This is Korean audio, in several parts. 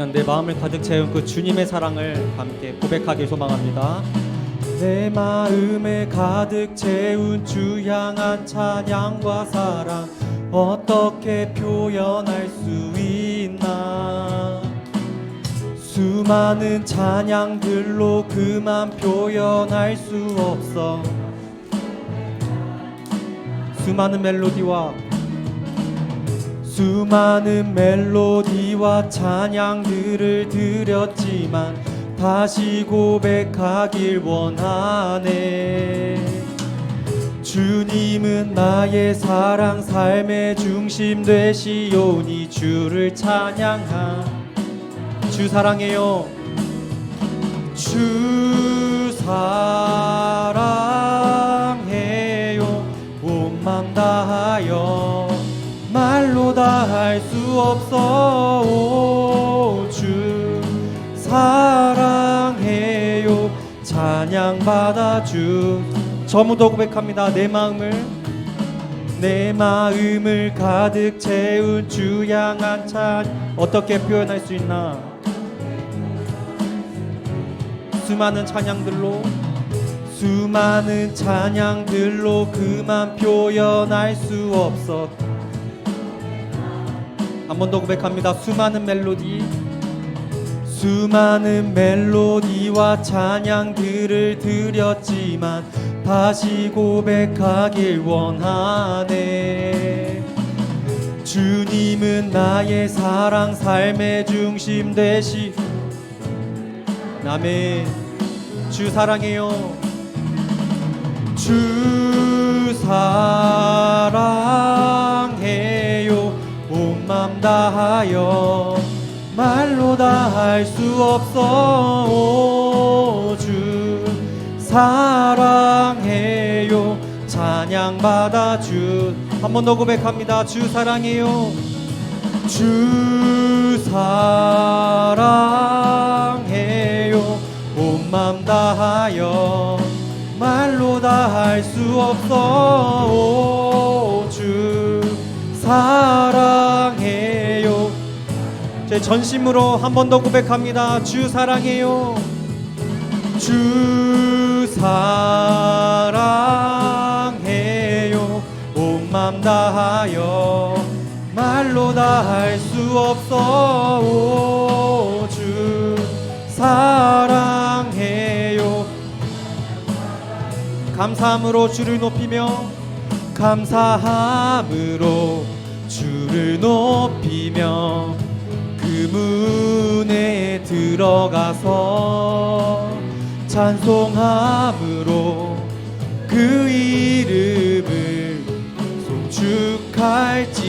시간 내 마음을 가득 채운 그 주님의 사랑을 함께 고백하길 소망합니다. 내 마음을 가득 채운 주 향한 찬양과 사랑 어떻게 표현할 수 있나 수많은 찬양들로 그만 표현할 수 없어 수많은 멜로디와 수많은 멜로디와 찬양들을 드렸지만 다시 고백하길 원하네. 주님은 나의 사랑 삶의 중심 되시오니 주를 찬양하. 주 사랑해요. 주 사랑 찬양 받아 주. 저무도 고백합니다. 내 마음을 내 마음을 가득 채운 주 향한 찬 어떻게 표현할 수 있나? 수많은 찬양들로 수많은 찬양들로 그만 표현할 수 없어. 한번 더 고백합니다. 수많은 멜로디 수많은 멜로디와 찬양들을 드렸지만 다시 고백하길 원하네. 주님은 나의 사랑 삶의 중심 되시. 아멘. 주 사랑해요. 주 사랑해요. 온 맘 다하여 말로 다 할 수 없어. 오, 주 사랑해요. 찬양 받아 주. 한 번 더 고백합니다. 주 사랑해요. 주 사랑해요. 온맘 다하여 말로 다 할 수 없어. 오, 주 사랑해요 제 전심으로 한 번 더 고백합니다. 주 사랑해요. 주 사랑해요. 온 맘 다하여 말로 다 할 수 없어. 오, 주 사랑해요. 감사함으로 주를 높이며 감사함으로 주를 높이며 그 문에 들어가서 찬송함으로 그 이름을 송축할지어다.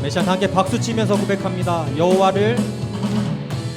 메시아 함께 박수 치면서 고백합니다. 여호와를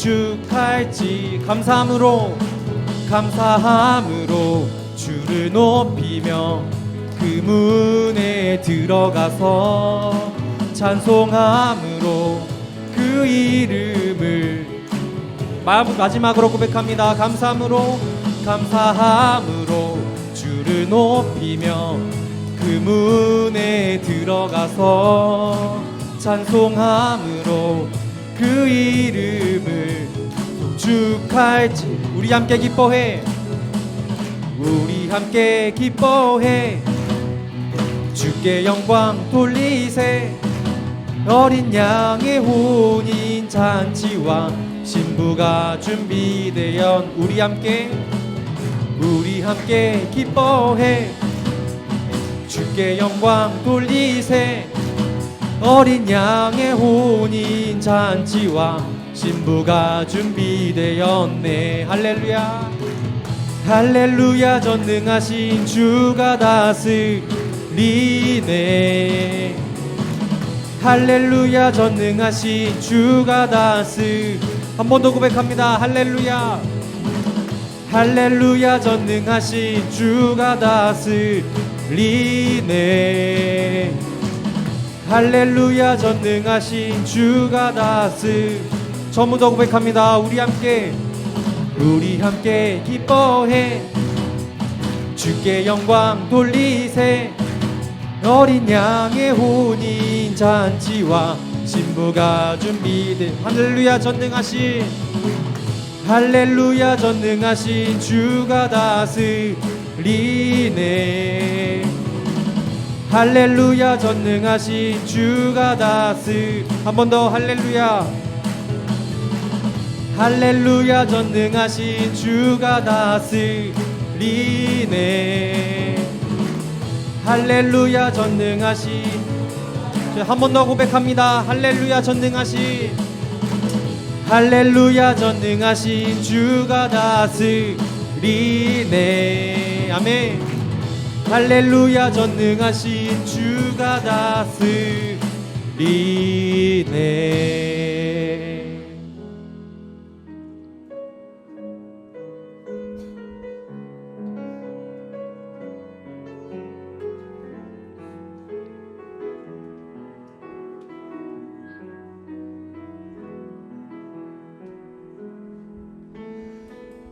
송축할지 감사함으로 감사함으로 주를 높이며 그 문에 들어가서 찬송함으로 그 이름을 마- 마지막으로 고백합니다. 감사함으로 감사함으로 주를 높이며 그 문에 들어가서 찬송함으로 그 이름을 축할지 우리 함께 기뻐해. 우리 함께 기뻐해. 주께 영광 돌리세. 어린 양의 혼인 잔치와 신부가 준비되연 우리 함께 우리 함께 기뻐해. 주께 영광 돌리세 어린 양의 혼인 잔치와 신부가 준비되었네. 할렐루야. 할렐루야. 전능하신 주가 다스리네. 할렐루야. 전능하신 주가 다스 한 번 더 고백합니다. 할렐루야. 할렐루야. 전능하신 주가 다스리네 할렐루야 전능하신 주가 다스. 전부 더 고백합니다. 우리 함께 우리 함께 기뻐해. 주께 영광 돌리세. 어린 양의 혼인 잔치와 신부가 준비된 할렐루야 전능하신. 할렐루야 전능하신 주가 다스리네 할렐루야 전능하신 주가 다스. 한 번 더 할렐루야. 할렐루야 전능하신 주가 다스리네. 할렐루야 전능하신. 한 번 더 고백합니다. 할렐루야 전능하신. 할렐루야 전능하신 주가 다스리네. 아멘 할렐루야 전능하신 주가 다스리네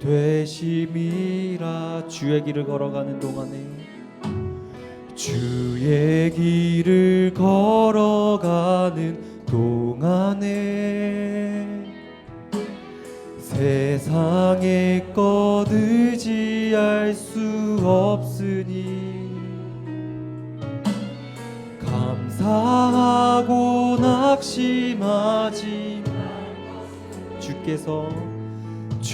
되심이라 주의 길을 걸어가는 동안에 주의 길을 걸어가는 동안에 세상의 것 의지할 수 없으니 감사하고 낙심하지 주께서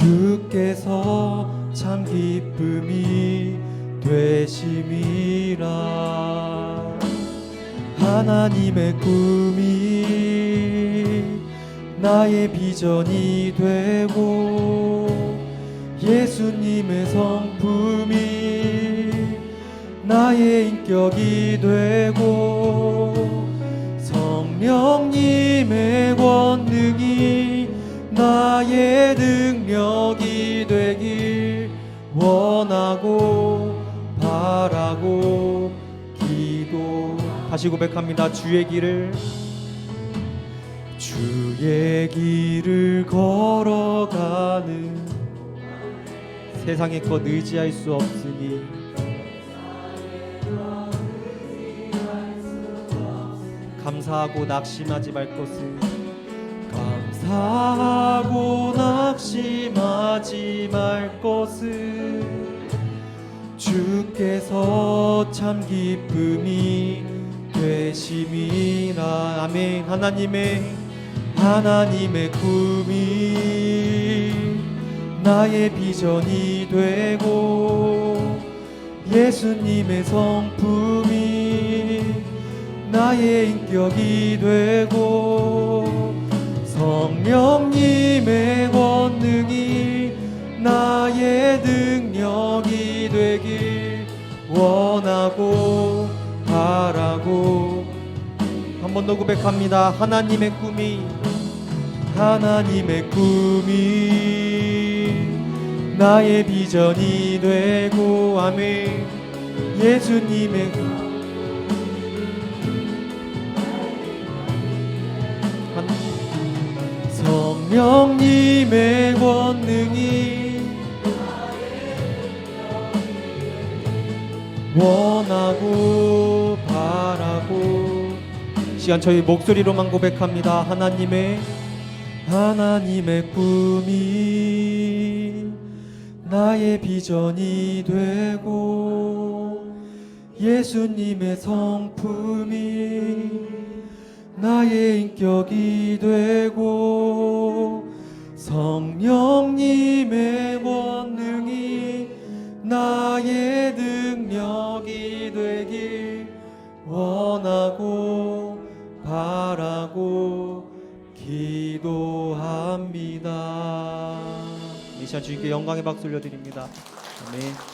주께서 참 기쁨이 되심이라. 하나님의 꿈이 나의 비전이 되고 예수님의 성품이 나의 인격이 되고 성령님의 권능이 나의 능력이 되길 원하고 바라고 기도. 다시 고백합니다. 주의 길을. 주의 길을 걸어가는 세상의 것 의지할 수 없으니. 감사하고 낙심하지 말 것을. 감 사하고 낙심하지 말 것을 주께서 참 기쁨이 되심이라. 아멘. 하나님의 하나님의 꿈이 나의 비전이 되고 예수님의 성품이 나의 인격이 되고 성령님의 권능이 나의 능력이 되길 원하고 바라고. 한 번 더 고백합니다. 하나님의 꿈이 하나님의 꿈이 나의 비전이 되고 아멘. 예수님의 한- 성령님의 권능이 원하고 바라고 시간 저희 목소리로만 고백합니다. 하나님의 하나님의 꿈이 나의 비전이 되고 예수님의 성품이 나의 인격이 되고 성령님의 권능이 나의 능력이 되길 원하고 바라고 기도합니다. 이 시간 주님께 영광의 박수 올려드립니다. 아멘.